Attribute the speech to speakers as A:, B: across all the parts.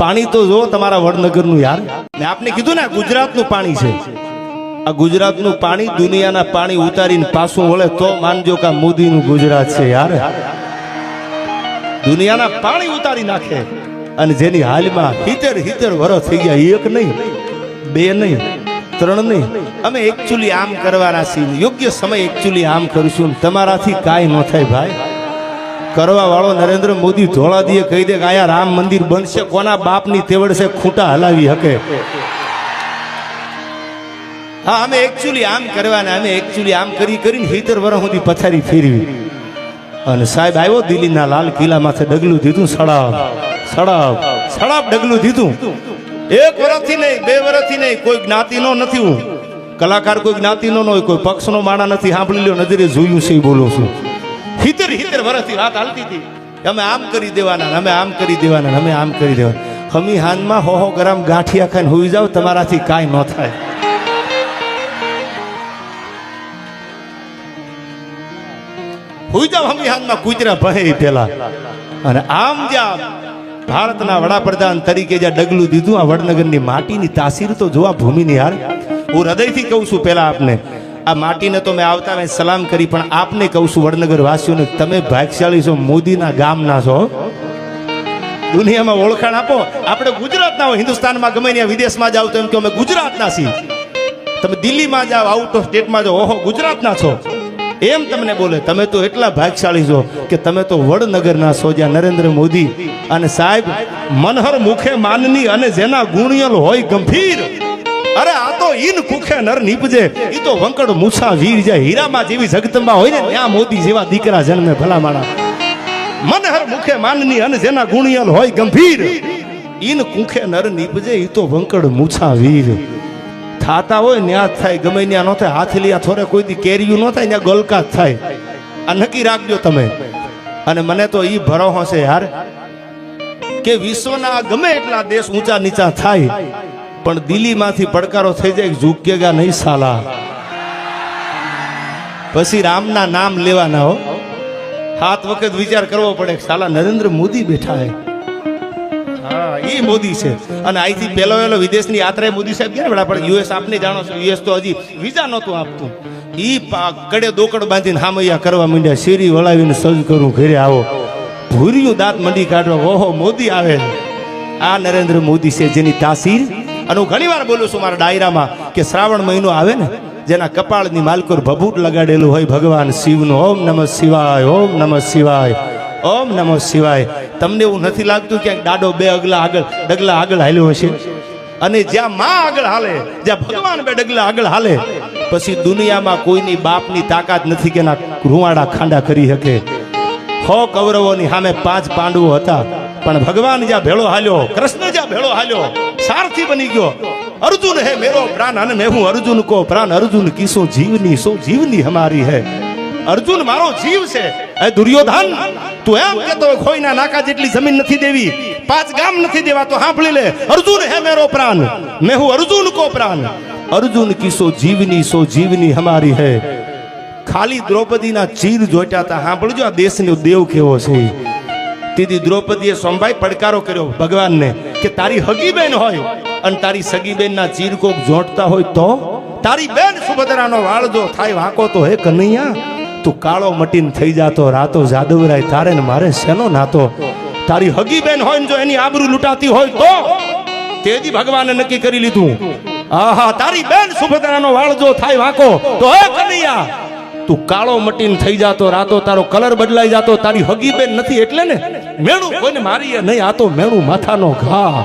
A: પાણી તો જો તમારા વડનગરનું યાર. મેં આપને કીધું ને ગુજરાતનું પાણી છે. આ ગુજરાતનું પાણી, દુનિયાના પાણી ઉતારીને પાછું વળે તો માનજો કે મોદીનું ગુજરાત છે યાર. દુનિયાના પાણી ઉતારી નાખે. અને જેની હાલમાં હિતેર હિતેર વરસ થઈ ગયા, એક નહીં, બે નહીં, ત્રણ નહીં. અમે એકચ્યુઅલી આમ કરવાના છીએ. યોગ્ય સમય એકચ્યુઅલી આમ કરીશું તમારાથી કાંઈ ન થાય ભાઈ. કરવા વાળો નરેન્દ્ર મોદી ધોળાદીએ કહી દે કે આયા રામ મંદિર બનશે, કોના બાપની તેવડ છે ખૂંટા હલાવી હકે. હા, અમે એકચ્યુઅલી આમ કરવાના, અમે એકચ્યુઅલી આમ કરી કરીને હિતર વર્ષ સુધી પથારી ફેરવી. અને સાહેબ આવ્યો દિલ્હીના લાલ કિલ્લા માથે ડગલું દીધું સડાવ સડાવ સડાવ ડગલું દીધું. એક વર્ષથી નહીં, બે વર્ષથી નહીં, કોઈ જ્ઞાતિનો નથી હું. કલાકાર કોઈ જ્ઞાતિનો ન હોય, કોઈ પક્ષનો માણા નથી, સાંભળી લ્યો, નજરે જોયું છે બોલું છું. હિતેર હિતર વર્ષથી વાત હાલતી હતી. અમે આમ કરી દેવાના અમે આમ કરી દેવાના અમે આમ કરી દેવાના. હમી હાનમાં હો ગ્રામ ગાંઠિયા ખાઈને હોઈ જાવ તમારાથી કાંઈ ન થાય. હોઈ જાવ હમી હાનમાં કૂતરા ભય પેલા. અને આમ જ્યાં ભારતના વડાપ્રધાન તરીકે જ્યાં ડગલું દીધું, આ વડનગરની માટીની તાસીર તો જોવા ભૂમિની હાર. હું હૃદયથી કહું છું પેલા આપને આ માટીને તો મેં આવતા મેં સલામ કરી, પણ આપને કહું છું વડનગર વાસીઓને તમે ભાગશાળી છો, મોદીના ગામના છો. દુનિયામાં ઓળખાણ આપો. આપણે ગુજરાતના હોય, હિન્દુસ્તાનમાં ગમે ત્યાં વિદેશમાં જાવ તો એમ કે અમે ગુજરાતના છીએ. તમે દિલ્હીમાં જાઓ આઉટ ઓફ સ્ટેટમાં જાઓ, ઓહો, ગુજરાતના છો. એમ તમને બોલે, તમે તો એટલા ભાગશાળી છો કે તમે તો વડનગરના છો, જ્યાં નરેન્દ્ર મોદી અને સાહેબ મનહર મુખે માનની અને જેના ગુણિયલ હોય ગંભીર. અરે, આ તો ઈન કુખે નર નીપજે. ઈ તો વંકડ મૂછા વીર જાય. હીરામાં જેવી જગતમાં હોય ને ત્યાં મોદી જેવા દીકરા જન્મે ભલા માણા મનહર મુખે માનની અને જેના ગુણિયલ હોય ગંભીર. ઈન કુખે નર નીપજે, ઈ તો વંકડ મૂછા વીર. થાતા હોય ન્યા જ થાય. ગમે ત્યાં ન થાય, હાથ લીયા થોરે કોઈ દી કેરિયું ન થાય ત્યાં ગલકા થાય. આ નક્કી રાખજો તમે. અને મને તો ઈ ભરો છે યાર, કે વિશ્વના ગમે એટલા દેશ ઊંચા નીચા થાય પણ દિલ્હીમાંથી પડકારો થઈ જાય ઝૂકેગા નહીં સાલા. પછી રામના નામ લેવાના હો. સાત વખત વિચાર કરવો પડે સાલા નરેન્દ્ર મોદી બેઠા હે. હા એ મોદી છે. અને અહીંથી પહેલો પહેલો વિદેશની યાત્રાએ મોદી સાહેબ ગયા ને પણ યુએસ આપને જાણો છો, યુએસ તો હજી વિઝા નહોતું આપતું. પા- કડે દોકડ બાંધીને હામૈયા કરવા માંડ્યા, શેરી વળાવીને સજ કરું, ઘરે આવો. ભૂર્યું દાંત મંડી કાઢવા, ઓહો, મોદી આવે. આ નરેન્દ્ર મોદી છે જેની તાસીર અને હું ઘણી વાર બોલું છું મારા ડાયરામાં કે શ્રાવણ મહિનો આવે ને, જેના કપાળની માલકોર ભભૂત લગાડેલું હોય ભગવાન શિવનું. ઓમ નમઃ શિવાય, ઓમ નમઃ શિવાય, ઓમ નમઃ શિવાય. તમને એવું નથી લાગતું કે દાડો બે અગલા આગળ, ડગલા આગળ હાલ્યો હશે? અને જ્યાં માં આગળ હાલે, જ્યાં ભગવાન બે ડગલા આગળ હાલે, પછી દુનિયામાં કોઈની બાપની તાકાત નથી કે એના રૂવાડા ખાંડા કરી શકે. હો કૌરવોની સામે પાંચ પાંડવો હતા, પણ ભગવાન જ્યાં ભેળો હાલ્યો, કૃષ્ણ જ્યાં ભેળો હાલ્યો સારથી બની ગયો. અર્જુન હે મેરો પ્રાણ અને મેં હું અર્જુન કો પ્રાણ. અર્જુન કિસો જીવની, સો જીવની હમારી હે. અર્જુન મારો જીવ છે. એ દુર્યોધન, તું એમ કેતો ખોઈના નાકા જેટલી જમીન નથી દેવી, પાંચ ગામ નથી દેવા, તો સાંભળી લે. અર્જુન હે મેરો પ્રાણ, મેં હું અર્જુન કો પ્રાણ. અર્જુન કિસો જીવની, સો જીવની હમારી હે. ખાલી દ્રૌપદીના ચીર જોઈતા હતા સાંભળજો, આ દેશનો દેવ કેવો છે. તેથી દ્રૌપદીએ સોમભાઈ પડકારો કર્યો ભગવાનને. કે તારી હગી બેન હોય અને તારી સગી બેનના ચીર કોક જોટતા હોય તો? તારી બેન સુભદ્રાનો વાળ જો થાય વાંકો તો હે કનૈયા? તું કાળો મટીન થઈ જાતો, રાતો જાદવરાય તારે ને મારે શેનો નાતો? તારી હગી બેન હોય ને જો એની આબરૂ લૂંટાતી હોય તો? તેજી ભગવાને નક્કી કરી લીધું. આહા, તારી બેન સુભદ્રાનો વાળ જો થાય વાંકો તો હે કનૈયા? તું કાળો મટીન થઈ જાતો, રાતો તારો કલર બદલાઈ જાતો, તારી હગી બેન નથી એટલે ને? મેણું કોઈને મારીએ? નહીં, આ તો મેણું માથાનો ઘા.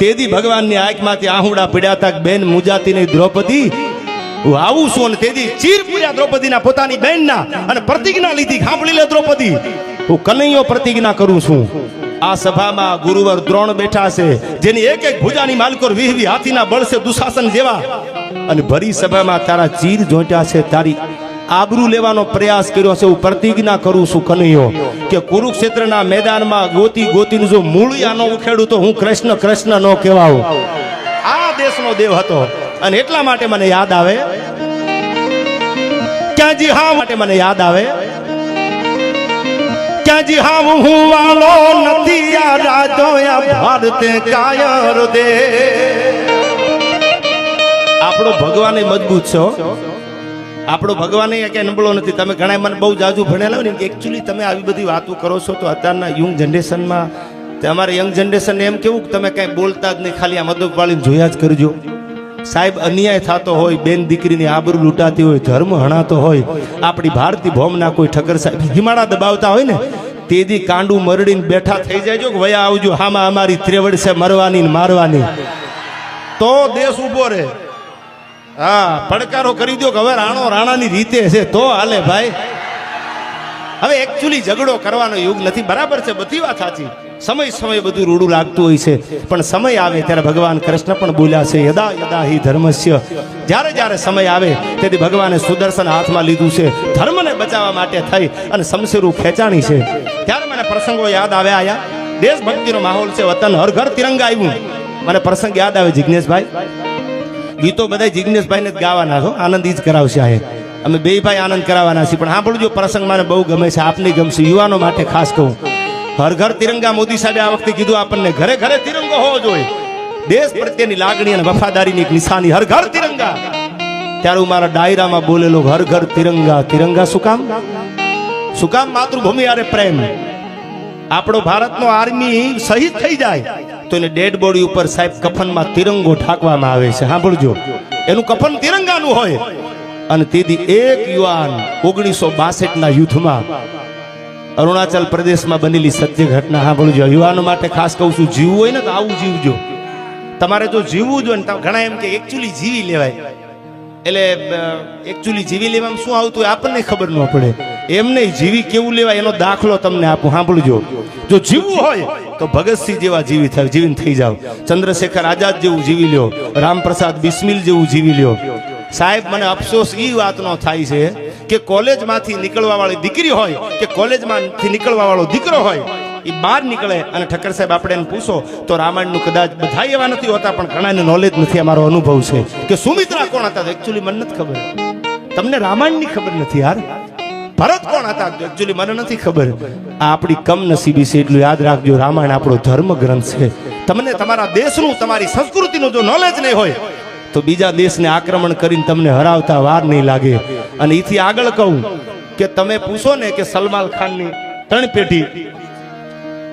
A: તેદી ભગવાનની આંખમાંથી આહુડા પીડ્યા તા બેન મુજાતી નહીં દ્રૌપદી, હું આવું છું અને તેદી ચીર પૂર્યા દ્રૌપદીના પોતાની બેનના અને પ્રતિજ્ઞા લીધી સાંભળી લે દ્રૌપદી. હું કનૈયો પ્રતિજ્ઞા કરું છું. આ સભામાં ગુરુવર દ્રોણ બેઠા છે, જેની એક એક ભુજાની માલકોર વિહવી હાથીના બળ છે દુશાસન જેવા. અને ભરી સભામાં તારા ચીર જોંટ્યા છે, તારી આબરૂ લેવાનો પ્રયાસ કર્યો છે હું પ્રતિજ્ઞા કરું છું કનૈયો, કે કુરુક્ષેત્રના મેદાનમાં ગોતી ગોતીનું જો મૂળિયા ન ઉખેડું તો હું કૃષ્ણ કૃષ્ણ ન કહેવાઉં. આ દેશનો દેવ હતો. અને એટલા માટે મને યાદ આવે. ક્યાંજી હા માટે મને યાદ આવે. ક્યાં જી હામ હું વાલો નથી આ રાજો ભારતે કાયર દે. આપણો ભગવાન મજબૂત છો. આપણો ભગવાન કે નબળો નથી. તમે ઘણા મને બહુ જાજુ ભણેલા હોય ને એકચ્યુઅલી તમે આવી બધી વાતો કરો છો તો અત્યારના યંગ જનરેશનમાં તમારે યંગ જનરેશનને એમ કેવું કે તમે કાંઈ બોલતા જ નહીં, ખાલી આ મદદ વાળીને જોયા જ કરજો. સાહેબ, અન્યાય થતો હોય, બેન દીકરીની આબરૂ લૂંટાતી હોય, ધર્મ હણાતો હોય, આપણી ભારતી ભોમના કોઈ ઠક્કર સાહેબ હિમાળા દબાવતા હોય ને, તેદી કાંડું મરડીને બેઠા થઈ જાય કે વયા આવજો. હામાં અમારી ત્રેવડ છે મરવાની ને મારવાની. તો દેશ ઊભો રહે. હા, પડકારો કરી દો કે હવે રાણો રાણાની રીતે છે, તો હાલે ભાઈ. હવે એકચ્યુઅલી ઝઘડો કરવાનો યુગ નથી. બરાબર છે, બધી વાત સાચી. સમય સમય બધું રૂડું લાગતું હોય છે. પણ સમય આવે ત્યારે ભગવાન કૃષ્ણ પણ બોલ્યા છે, યદા યદા હિ ધર્મસ્ય. જ્યારે જ્યારે સમય આવે તેથી ભગવાને સુદર્શન હાથમાં લીધું છે. ધર્મને બચાવવા માટે થઈ અને સમસેરું ખેંચાણી છે. ત્યારે મને પ્રસંગો યાદ આવે આયા. દેશભક્તિનો માહોલ છે, વતન, હર ઘર તિરંગા આવ્યું. મને પ્રસંગ યાદ આવે જિજ્ઞેશભાઈ ગીતો બધા જિજ્ઞેશભાઈને જ ગાવાના છો. આનંદ જ કરાવશે આ અમે બે ભાઈ આનંદ કરાવવાના છીએ. પણ સાંભળજો, પ્રસંગ મને બહુ ગમે છે. આપને ગમશે. યુવાનો માટે ખાસ કહું. હર ઘર તિરંગા મોદી સાહેબે આ વખતે કીધું આપણને, ઘરે ઘરે તિરંગો હોવો જોઈએ. દેશ પ્રત્યેની લાગણી અને વફાદારીની એક નિશાની. હર ઘર તિરંગા. ત્યારે હું મારા ડાયરામાં બોલેલો હર ઘર તિરંગા. તિરંગા શું કામ? શું કામ? માતૃભૂમિ આરે પ્રેમ. આપણો ભારતનો આર્મી શહીદ થઈ જાય. તો એને ડેડ બોડી ઉપર સાહેબ કફનમાં તિરંગો ઠાકવામાં આવે છે. સાંભળજો. એનું કફન તિરંગાનું હોય. અને તેથી એક યુવાન ઓગણીસો બાસઠના યુદ્ધમાં અરુણાચલ પ્રદેશમાં બનેલી સત્ય ઘટના સાંભળજો. યુવાનો માટે ખાસ કહું છું, જીવવું હોય ને તો આવું જીવજો. તમારે જો જીવવું જોઈએ ઘણા એમ કે એકચ્યુઅલી જીવી લેવાય. એટલે એકચ્યુઅલી જીવી લેવામાં શું આવતું હોય આપણને ખબર ન પડે. એમ નહીં જીવી કેવું લેવાય એનો દાખલો તમને આપું, સાંભળજો. જો જીવવું હોય તો ભગતસિંહ જેવા જીવી થાય જીવીને થઈ જાવ ચંદ્રશેખર આઝાદ જેવું જીવી લ્યો. રામપ્રસાદ બિસ્મિલ જેવું જીવી લ્યો. સાહેબ, મને અફસોસ એ વાતનો થાય છે કે કોલેજમાંથી નીકળવા વાળી દીકરી હોય કે કોલેજમાંથી નીકળવા વાળો દીકરો હોય એ બહાર નીકળે અને ઠક્કર સાહેબ આપણે એને પૂછો, તો રામાયણનું કદાચ બધા એવા નથી હોતા, પણ ઘણાને નોલેજ નથી, અમારો અનુભવ છે. કે સુમિત્રા કોણ હતા? એકચ્યુઅલી મને નથી ખબર. તમને રામાયણની ખબર નથી યાર? ભરત કોણ હતા? એકચ્યુઅલી મને નથી ખબર. આ આપણી કમનસીબી છે, એટલું યાદ રાખજો, રામાયણ આપણો ધર્મ ગ્રંથ છે. તમને તમારા દેશનું, તમારી સંસ્કૃતિનું જો નોલેજ નહીં હોય, તો બીજા દેશને આક્રમણ કરીને તમને હરાવતા વાર નહીં લાગે. અને એથી આગળ કહું કે તમે પૂછો ને કે સલમાન ખાનની ત્રણ પેઢી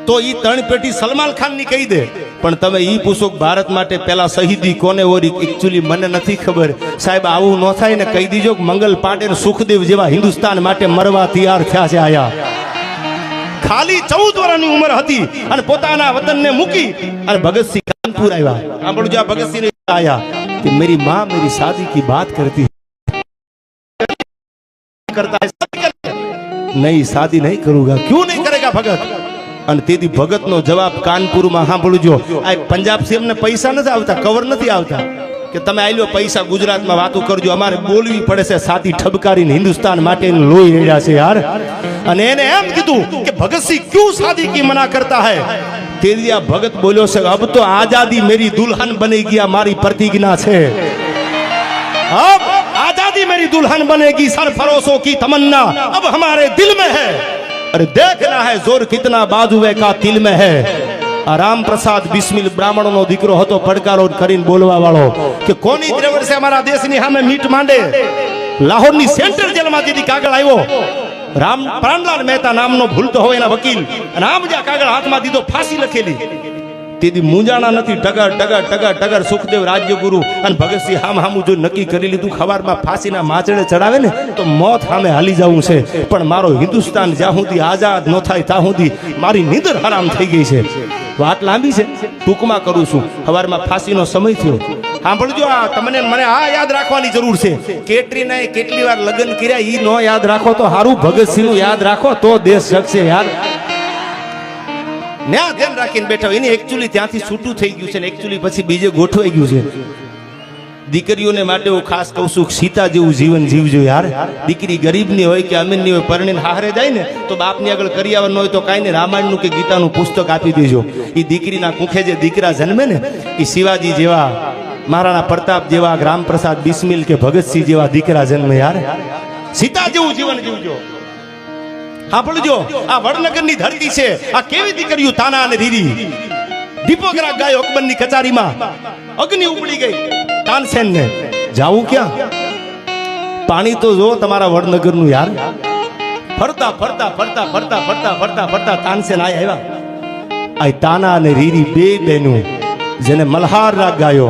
A: તો એ ત્રણ પેટી સલમાન ખાનની કહી દે. પણ તમે એ પૂછો ભારત માટે પેલા શહીદી કોને ઓરી? એકચ્યુઅલી મને નથી ખબર. સાહેબ, આવું ન થાય ને કહી દીજો મંગલ પાંડે સુખદેવ જેવા હિન્દુસ્તાન માટે મરવા તૈયાર થયા છે આયા. ખાલી ચૌદ વર્ષની ઉંમર હતી અને પોતાના વતન ને મૂકી અને ભગતસિંહ કાનપુર આવ્યા. આપણું જ્યાં ભગતસિંહ આવ્યા કે મારી માં મેરી શાદી કી બાત કરતી કરતા નહીં સાદી નહીં કરું ગા ક્યુ નહીં કરેગા ભગત? અને તેથી ભગતનો જવાબ કાનપુરમાં સાંભળજો. આ પંજાબ અમને પૈસા નથી આવતા કવર નથી આવતા. કે તમે આલ્યો પૈસા ગુજરાતમાં વાતો કરજો, અમારે બોલવી પડે છે સાથી ઠબકારીને હિન્દુસ્તાન માટે લોહી રહ્યા છે યાર. અને એને એમ કીધું કે ભગતસિંહ ક્યુ સાદી કી મના કરતા હૈ? તેરિયા ભગત બોલ્યો છે, અબ તો આઝાદી મેરી દુલ્હન બની ગયા, મારી પ્રતિજ્ઞા છે. અબ આઝાદી મેરી દુલ્હન બનેગી, સર ફરોસો કી તમન્ના, અબ હમારે દિલ મે હૈ. अरे देखना है जोर कितना बाजुए का तिल में है આ રામ પ્રસાદ બિસ્મિલ બ્રાહ્મણનો દીકરો હતો પડકારો કરીને બોલવા વાળો કે કોની દ્રવડ છે અમારા દેશની સામે મીટ માંડે લાહોરની સેન્ટ્રલ જેલમાં દીદી કાગળ આવ્યો રામ પ્રાણલાલ મહેતા નામનો ભૂલતો હોય એના વકીલ અને આમ જ્યાં કાગળ હાથમાં દીધો ફાંસી લખેલી તેથી મુંજાણા નથી. ટગર ટગર ટગર ટગર સુખદેવ રાજ્યગુરુ અને ભગતસિંહ હામ હામું જો નક્કી કરી લીધું, ખવારમાં ફાંસીના માચડે ચડાવે ને તો મોત સામે હાલી જવું છે. પણ મારો હિન્દુસ્તાન જ્યાં સુધી આઝાદ ન થાય, ત્યાં સુધી મારી નીંદર હરામ થઈ ગઈ છે. વાત લાંબી છે. ટૂંકમાં કરું છું. સવારમાં ફાંસીનો સમય થયો. સાંભળજો આ, તમને મને આ યાદ રાખવાની જરૂર છે. કેટરીના કેટલી વાર લગ્ન કર્યા એ ન યાદ રાખો તો હારું. ભગતસિંહનું યાદ રાખો તો દેશ જગશે. યાર ન્યા ધ્યાન રાખીને બેઠા હોય. એને એકચ્યુઅલી ત્યાંથી છૂટું થઈ ગયું છે ને એકચ્યુઅલી પછી બીજે ગોઠવાઈ ગયું છે. દીકરીઓને માટે હું ખાસ કહું છું, સીતા જેવું જીવન જીવજો યાર. દીકરી ગરીબની હોય કે અમીરની હોય, પરણીને હારે જાય ને, તો બાપની આગળ કરિયાવર ન હોય તો કાંઈ નહીં, રામાયણનું કે ગીતાનું પુસ્તક આપી દેજો. એ દીકરીના કુખે જે દીકરા જન્મે ને એ શિવાજી જેવા, મહારાણા પ્રતાપ જેવા, રામપ્રસાદ બિસ્મિલ કે ભગતસિંહ જેવા દીકરા જન્મે યાર. સીતા જેવું જીવન જીવજો. સાંભળજો, આ વડનગરની ધરતી છે. આ કેવી દીકરીઓ તાના અને રીરી? દીપોગરા ગાય અકબરની કચારીમાં અગ્નિ ઉપડી ગઈ. તાનસેન જાવું ક્યાં? પાણી તો જો તમારા વડનગરનું યાર. ફરતા ફરતા ફરતા ફરતા ફરતા ફરતા ફરતા તાનસેન આય આવ્યા. આ તાના અને રીરી બે બેનું જેને મલ્હાર રાગ ગાયો.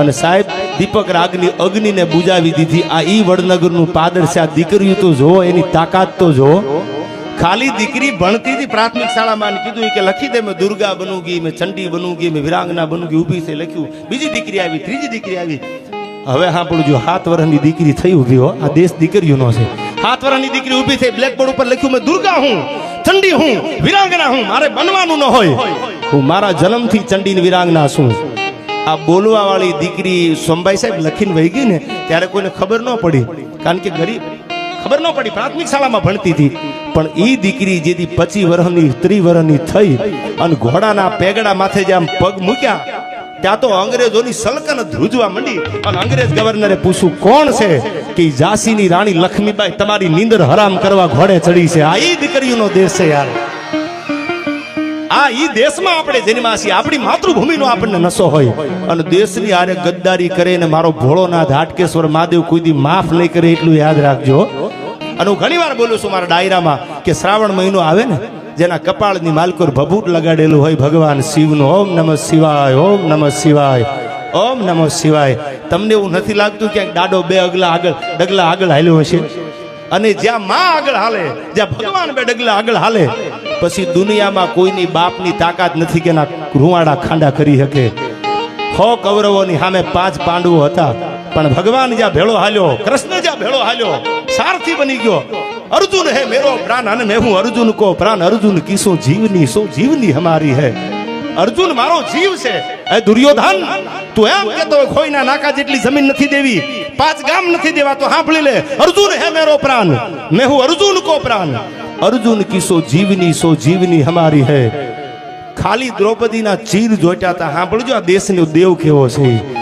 A: અને સાહેબ, દીપક રાગની અગ્નિને બુજાવી દીધી. આ ઈ વડનગરનું પાદર છે આ દીકરીઓ તો જો, એની તાકાત તો જો. ખાલી દીકરી ભણતી હતી પ્રાથમિક શાળામાં કીધું કે લખી દે, મેં દુર્ગા બનુગી, મેં ચંડી બનુગી, મેં વિરાંગના બનુગી, ઊભી છે લખ્યું. બીજી દીકરી આવી, ત્રીજી દીકરી આવી. હવે હા પણ જો સાત વર્ષની દીકરી થઈ ઊભી હો. આ દેશ દીકરીઓનો છે. હાથ વર્ષની દીકરી ઊભી થઈ બ્લેકબોર્ડ ઉપર લખ્યું, મેં દુર્ગા હું, ચંડી હું, વિરાંગના હું, મારે બનવાનું ન હોય. હું મારા જન્મથી ચંડી વિરાંગના છું. આ બોલવા વાળી દીકરી સોમભાઈ સાહેબ લખીને વહી ગઈ ને, ત્યારે કોઈને ખબર ન પડી. કારણ કે ગરીબ ખબર ન પડી, પ્રાથમિક શાળામાં ભણતી હતી. પણ એ દીકરી જેથી પચી વર્ષની ત્રી થઈ અને ઘોડાના પેગડા માથે જે આમ પગ મૂક્યા, ત્યાં તો અંગ્રેજોની સલકન ધ્રુજવા માંડી. અને અંગ્રેજ ગવર્નરે પૂછ્યું, કોણ છે? કે ઝાંસીની રાણી લક્ષ્મીબાઈ, તમારી નીંદર હરામ કરવા ઘોડે ચડી છે. આ એ દીકરીઓનો દેશ છે યાર. આ ઈ દેશમાં આપણે જન્મ્યા છીએ આપણી માતૃભૂમિનો આપણને નશો હોય. અને દેશની આરે ગદ્દારી કરે ને મારો ભોળોનાથ હાટકેશ્વર મહાદેવ કોઈ દી માફ નહીં કરે એટલું યાદ રાખજો. અને હું ઘણી વાર બોલું છું મારા ડાયરામાં કે શ્રાવણ મહિનો આવે ને, જેના કપાળની માલકોર ભભૂત લગાડેલું હોય ભગવાન શિવનું. ઓમ નમઃ શિવાય, ઓમ નમઃ શિવાય, ઓમ નમઃ શિવાય. તમને એવું નથી લાગતું ક્યાંક દાડો બે અગલા આગળ, ડગલા આગળ હાલ્યો હશે? અને જ્યાં માં આગળ હાલે, જ્યાં ભગવાન બે ડગલા આગળ હાલે, પછી દુનિયામાં કોઈની બાપની તાકાત નથી કે એના રૂવાડા ખાંડા કરી શકે. હો કૌરવોની સામે પાંચ પાંડવો હતા. પણ ભગવાન જ્યાં ભેળો હાલ્યો, કૃષ્ણ જ્યાં ભેળો હાલ્યો, સારથી બની ગયો. અર્જુન હે મેરો પ્રાણ, અને મેં હું અર્જુન કો પ્રાણ. અર્જુન કિસો જીવની, સો જીવની હમારી હે. અર્જુન મારો જીવ છે. એ દુર્યોધન, તું એમ કેતો ખોઈના નાકા જેટલી જમીન નથી દેવી, પાંચ ગામ નથી દેવા, તો સાંભળી લે. અર્જુન હે મેરો પ્રાણ, મેં હું અર્જુન કો પ્રાણ. અર્જુન કિસો જીવની, સો જીવની હમારી હે. ખાલી દ્રૌપદીના ચીર જોઈતા હતા સાંભળજો આ દેશનો દેવ કેવો છે.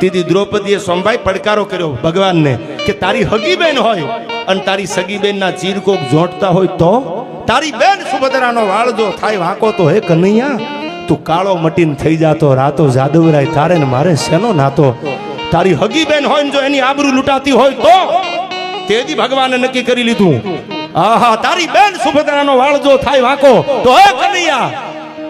A: તેથી દ્રૌપદીએ સોમભાઈ પડકારો કર્યો. ભગવાનને કે તારી હગી બેન હોય અને તારી સગી બેનના ચીર કોક જોંટતા હોય તો? તારી બેન સુભદ્રાનો વાળજો થાય વાંકો તો હે કનૈયા? તું કાળો મટીન થઈ જાતો, રાતો જાદવરાય તારે ને મારે શેનો નાતો? તારી હગી બેન હોય ને જો એની આબરૂ લૂંટાતી હોય તો? તેથી ભગવાને નક્કી કરી લીધું. આહા, તારી બેન સુભદ્રાનો વાળજો થાય વાંકો તો હે કનૈયા?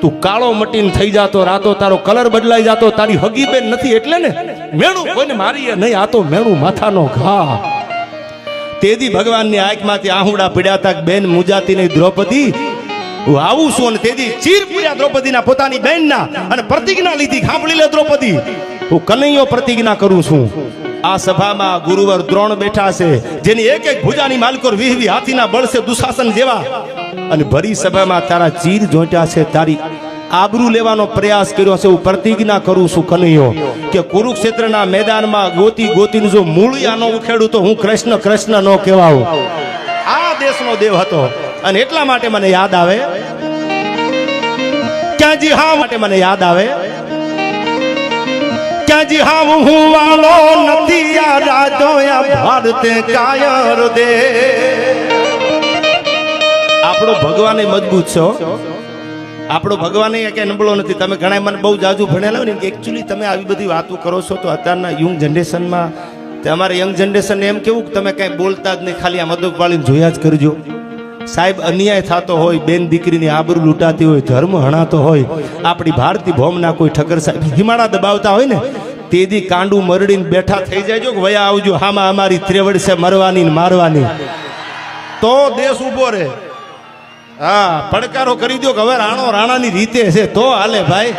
A: તું કાળો મટીન થઈ જાતો, રાતો તારો કલર બદલાઈ જાતો, તારી હગી બેન નથી એટલે ને? મેણું કોઈને મારીએ નહીં, આ તો મેણું માથાનો ઘા. તેદી ભગવાનની આંખમાંથી આહુડા પીડ્યા હતા બેન મુજાતી નહીં દ્રૌપદી, હું આવું છું અને તેદી ચીર પૂર્યા દ્રૌપદીના પોતાની બેનના અને પ્રતિજ્ઞા લીધી સાંભળી લે દ્રૌપદી. હું કનૈયો પ્રતિજ્ઞા કરું છું. આ સભામાં ગુરુવર દ્રોણ બેઠા છે, જેની એક એક ભુજાની માલકોર વિહવી હાથીના બળ છે, દુશાસન જેવા. અને ભરી સભામાં તારા ચીર જોટ્યા છે, તારી આબરૂ લેવાનો પ્રયાસ કર્યો છે હું પ્રતિજ્ઞા કરું છું કનૈયો, કે કુરુક્ષેત્રના મેદાનમાં ગોતી ગોતીનો જો મૂળિયા ન ઉખેડું તો હું કૃષ્ણ કૃષ્ણ ન કહેવાઉં. આ દેશનો દેવ હતો. અને એટલા માટે મને યાદ આવે. ક્યાંજી હા માટે મને યાદ આવે? ક્યાંજી હા હું વાલો નથી આ રાજો ભારતે કાયર દે. આપણો ભગવાન મજબૂત છો. આપણો ભગવાન કે નબળો નથી. તમે ઘણા મને બહુ જાજુ ભણેલા હોય ને એકચ્યુઅલી તમે આવી બધી વાતો કરો છો તો અત્યારના યંગ જનરેશનમાં તમારા યંગ જનરેશનને એમ કેવું કે તમે કાંઈ બોલતા જ નહીં, ખાલી આ મદદ વાળીને જોયા જ કરજો. સાહેબ, અન્યાય થતો હોય, બેન દીકરીની આબરૂ લૂંટાતી હોય, ધર્મ હણાતો હોય, આપણી ભારતીય ભોમના કોઈ ઠક્કર સાહેબ હિમાળા દબાવતા હોય ને, તેદી કાંડું મરડીને બેઠા થઈ જાય કે વયા આવજો. હામાં અમારી ત્રેવડ છે મરવાની ને મારવાની. તો દેશ ઊભો રહે. હા, પડકારો કરી દો કે હવે રાણો રાણાની રીતે છે, તો હાલે ભાઈ.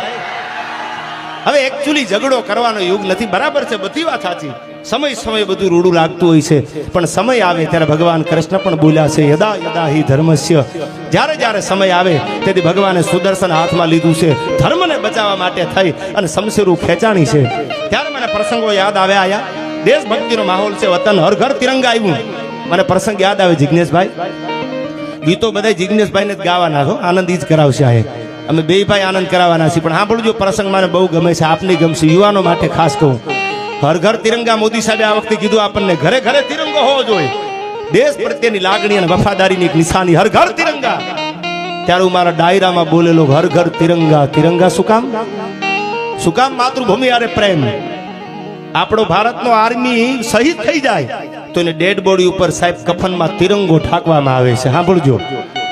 A: હવે એકચ્યુઅલી ઝઘડો કરવાનો યુગ નથી. બરાબર છે, બધી વાત સાચી. સમય સમય બધું રૂડું લાગતું હોય છે. પણ સમય આવે ત્યારે ભગવાન કૃષ્ણ પણ બોલ્યા છે, યદા યદા હિ ધર્મસ્ય. જ્યારે જ્યારે સમય આવે તેથી ભગવાને સુદર્શન હાથમાં લીધું છે. ધર્મને બચાવવા માટે થઈ અને શમશેરું ખેંચાણી છે. ત્યારે મને પ્રસંગો યાદ આવે આયા. દેશભક્તિનો માહોલ છે, વતન, હર ઘર તિરંગા આવ્યું. મને પ્રસંગ યાદ આવે જિજ્ઞેશભાઈ ગીતો બધા જિજ્ઞેશભાઈને જ ગાવાના છો. આનંદ જ કરાવશે આ અમે બે ભાઈ આનંદ કરાવવાના છીએ. પણ સાંભળજો, પ્રસંગ મને બહુ ગમે છે. આપની ગમશે. યુવાનો માટે ખાસ કહું. હર ઘર તિરંગા મોદી સાહેબે આ વખતે કીધું આપણને, ઘરે ઘરે તિરંગો હોવો જોઈએ. દેશ પ્રત્યેની લાગણી અને વફાદારીની એક નિશાની. હર ઘર તિરંગા. ત્યારે હું મારા ડાયરામાં બોલેલો હર ઘર તિરંગા. તિરંગા શું કામ? શું કામ? માતૃભૂમિ આરે પ્રેમ. આપણો ભારતનો આર્મી શહીદ થઈ જાય. તો એને ડેડ બોડી ઉપર સાહેબ કફનમાં તિરંગો ઠાકવામાં આવે છે. સાંભળજો.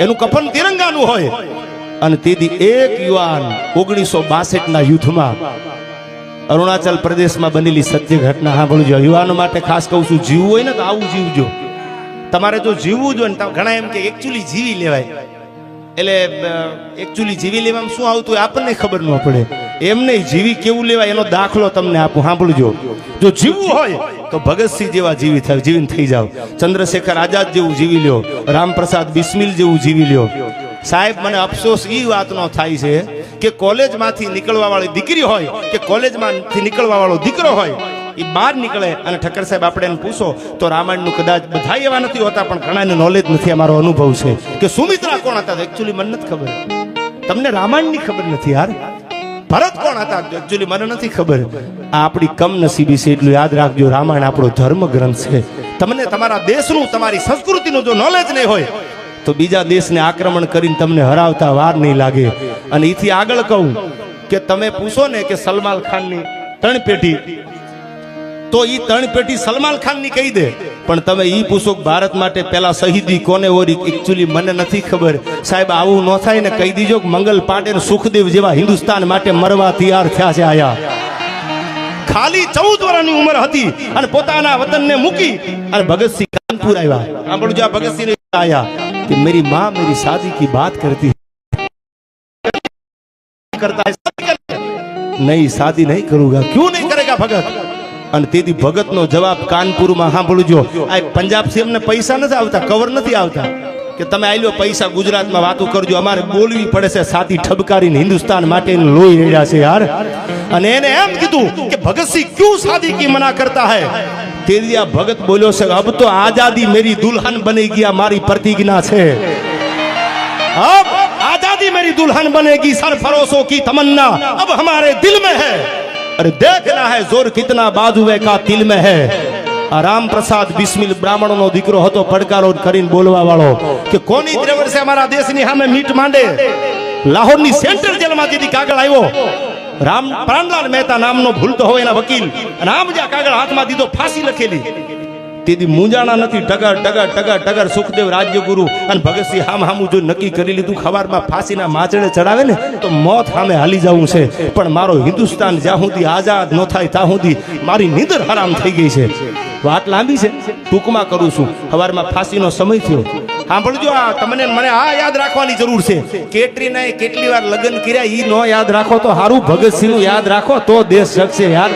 A: એનું કફન તિરંગાનું હોય. અને તેથી એક યુવાન ઓગણીસો બાસઠના યુદ્ધમાં અરુણાચલ પ્રદેશમાં બનેલી સત્ય ઘટના સાંભળજો. યુવાનો માટે ખાસ કહું છું, જીવવું હોય ને તો આવું જીવજો. તમારે જો જીવવું જોઈએ ને ઘણા એમ કે એકચ્યુઅલી જીવી લેવાય. એટલે એકચ્યુઅલી જીવી લેવામાં શું આવતું હોય આપણને ખબર ન પડે. એમ નહીં જીવી કેવું લેવાય એનો દાખલો તમને આપું. સાંભળજો. જો જીવવું હોય તો ભગતસિંહ જેવા જીવી થાય જીવીને થઈ જાવ ચંદ્રશેખર આઝાદ જેવું જીવી લ્યો. રામપ્રસાદ બિસ્મિલ જેવું જીવી લ્યો. સાહેબ, મને અફસોસ એ વાતનો થાય છે કે કોલેજમાંથી નીકળવા વાળી દીકરી હોય કે કોલેજમાંથી નીકળવા વાળો દીકરો હોય એ બહાર નીકળે અને ઠક્કર સાહેબ આપણે એને પૂછો, તો રામાયણનું કદાચ બધા એવા નથી હોતા, પણ ઘણાને નોલેજ નથી, અમારો અનુભવ છે કે સુમિત્રા કોણ હતા એકચ્યુઅલી મને નથી ખબર. તમને રામાયણની ખબર નથી યાર. ભરત કોણ હતા? એકચ્યુઅલી મને નથી ખબર. આ આપણી કમનસીબી છે, એટલું યાદ રાખજો, રામાયણ આપણો ધર્મ ગ્રંથ છે. તમને તમારા દેશનું, તમારી સંસ્કૃતિનું જો નોલેજ નહીં હોય, તો બીજા દેશને આક્રમણ કરીને તમને હરાવતા વાર નહીં લાગે. અને એથી આગળ કહું કે તમે પૂછો ને કે સલમાન ખાનની ત્રણ પેઢી તો એ ત્રણ પેટી સલમાન ખાનની કહી દે. પણ તમે એ પૂછો ભારત માટે પેલા શહીદી કોને ઓરી? એકચ્યુઅલી મને નથી ખબર. સાહેબ, આવું ન થાય ને કહી દીજો મંગલ પાંડે સુખદેવ જેવા હિન્દુસ્તાન માટે મરવા તૈયાર થયા છે આયા. ખાલી ચૌદ વર્ષની ઉંમર હતી અને પોતાના વતન ને મૂકી અને ભગતસિંહ કાનપુર આવ્યા. આપણું જ્યાં ભગતસિંહ આવ્યા કે મેરી માં મેરી શાદી કી બાત કરતી કરતા નહીં સાદી નહીં કરુંગા. ક્યું નહીં કરેગા ભગત? અને તેથી ભગતનો જવાબ કાનપુરમાં સાંભળજો. આ પંજાબથી અમને પૈસા નથી આવતા કવર નથી આવતા. કે તમે આલ્યો પૈસા ગુજરાતમાં વાતો કરજો, અમારે બોલવી પડે છે, સાથી ઠબકારીને હિન્દુસ્તાન માટે લોહી રહ્યા છે યાર. અને એને એમ કીધું કે ભગતસિંહ ક્યુ સાદી કી મના કરતા હે? તેથી આ ભગત બોલ્યો છે, અબ તો આઝાદી મેરી દુલ્હન બની ગયા, મારી પ્રતિજ્ઞા છે. અબ આઝાદી મેરી દુલ્હન બનેગી સર ફરોસો કી તમન્ના, અબ હમારે દિલ મે હૈ. अरे देखना है जोर कितना बाजुए का तिल में है આ રામ પ્રસાદ બિસ્મિલ બ્રાહ્મણોનો દીકરો હતો પડકારો કરીને બોલવા વાળો કે કોની દ્રવડ છે અમારા દેશની સામે મીટ માંડે લાહોરની સેન્ટ્રલ જેલમાં જેથી કાગળ આવ્યો રામ પ્રાણલાલ મહેતા નામનો ભૂલતો હોય એના વકીલ અને આમ જ્યાં કાગળ હાથમાં દીધો ફાંસી લખેલી તેથી મુંજાણા નથી. ટગર ટગર ટગર ટગર સુખદેવ રાજ્યગુરુ અને ભગતસિંહ હામ હામું જો નક્કી કરી લીધું, ખવારમાં ફાંસીના માચડે ચડાવે ને તો મોત સામે હાલી જવું છે. પણ મારો હિન્દુસ્તાન જ્યાં સુધી આઝાદ ન થાય, ત્યાં સુધી મારી નીંદર હરામ થઈ ગઈ છે. વાત લાંબી છે. ટૂંકમાં કરું છું. સવારમાં ફાંસીનો સમય થયો. સાંભળજો આ, તમને મને આ યાદ રાખવાની જરૂર છે. કેટરીના કેટલી વાર લગ્ન કર્યા એ ન યાદ રાખો તો સારું ભગતસિંહનું યાદ રાખો તો દેશ જગશે. યાર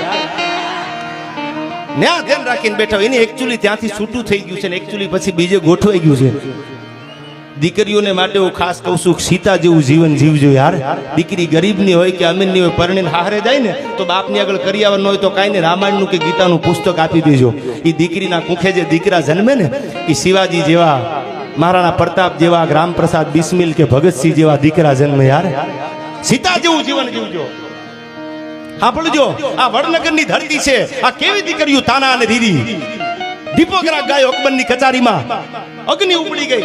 A: ન્યા ધ્યાન રાખીને બેઠા હોય. એને એકચ્યુઅલી ત્યાંથી છૂટું થઈ ગયું છે ને એકચ્યુઅલી પછી બીજે ગોઠવાઈ ગયું છે. દીકરીઓને માટે હું ખાસ કહું છું, સીતા જેવું જીવન જીવજો યાર. દીકરી ગરીબની હોય કે અમીરની હોય, પરણીને હારે જાય ને, તો બાપની આગળ કરિયાવર ન હોય તો કાંઈ નહીં, રામાયણનું કે ગીતાનું પુસ્તક આપી દેજો. એ દીકરીના કુખે જે દીકરા જન્મે ને એ શિવાજી જેવા, મહારાણા પ્રતાપ જેવા, રામપ્રસાદ, બિસ્મિલ કે ભગતસિંહ જેવા દીકરા જન્મે યાર. સીતા જેવું જીવન જીવજો. સાંભળજો, આ વડનગરની ધરતી છે. આ કેવી દીકરીઓ તાના અને દીદી દીપોગરા ગાય અકબરની કચારીમાં. અગ્નિ ઉપડી ગઈ.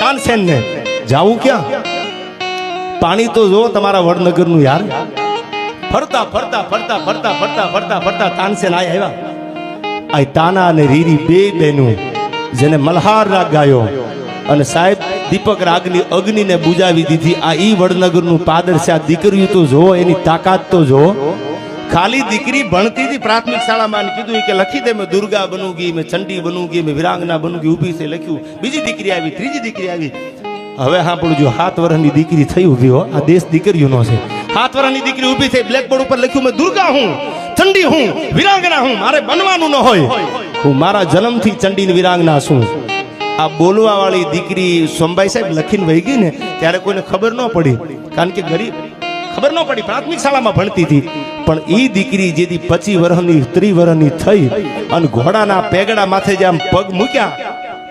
A: તાનસેન જાવું ક્યાં? પાણી તો જો તમારા વડનગરનું યાર. ફરતા ફરતા ફરતા ફરતા ફરતા ફરતા ફરતા તાનસેન આય આવ્યા. આ તાના અને રીરી બે બેનું જેને મલ્હાર રાગ ગાયો. અને સાહેબ દીપક રાગની અગ્નિને બુજાવી દીધી. આ ઈ વડનગરનું પાદર છે. આ દીકરીઓ તો જો, એની તાકાત તો જો. ખાલી દીકરી ભણતી હતી પ્રાથમિક શાળામાં કીધું કે લખી દે, મેં દુર્ગા બનુગી મેં ચંડી બનુગી મેં વિરાંગના બનુગી ઊભી છે, લખ્યું. બીજી દીકરી આવી, ત્રીજી દીકરી આવી. હવે સાંભળજો સાત વર્ષની દીકરી થઈ ઊભી હો, આ દેશ દીકરીઓનો છે. સાત વર્ષની દીકરી ઊભી થઈ બ્લેકબોર્ડ ઉપર લખ્યું, મેં દુર્ગા હું, ચંડી હું, વિરાંગના હું, મારે બનવાનું ન હોય. હું મારા જન્મથી ચંડી વિરાંગના છું. આ બોલવા વાળી દીકરી સોમભાઈ સાહેબ લખીને વહી ગઈ ને, ત્યારે કોઈને ખબર ન પડી. કારણ કે ગરીબ, ખબર ન પડી, પ્રાથમિક શાળામાં ભણતી હતી. પણ એ દીકરી જેથી પચી વર્ષની ત્રી થઈ અને ઘોડાના પેગડા માથે જે આમ પગ મૂક્યા,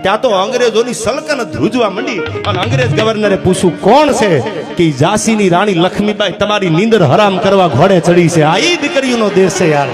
A: ત્યાં તો અંગ્રેજોની સલકન ધ્રુજવા માંડી. અને અંગ્રેજ ગવર્નરે પૂછ્યું, કોણ છે? કે ઝાંસીની રાણી લક્ષ્મીબાઈ, તમારી નીંદર હરામ કરવા ઘોડે ચડી છે. આ એ દીકરીઓનો દેશ છે યાર.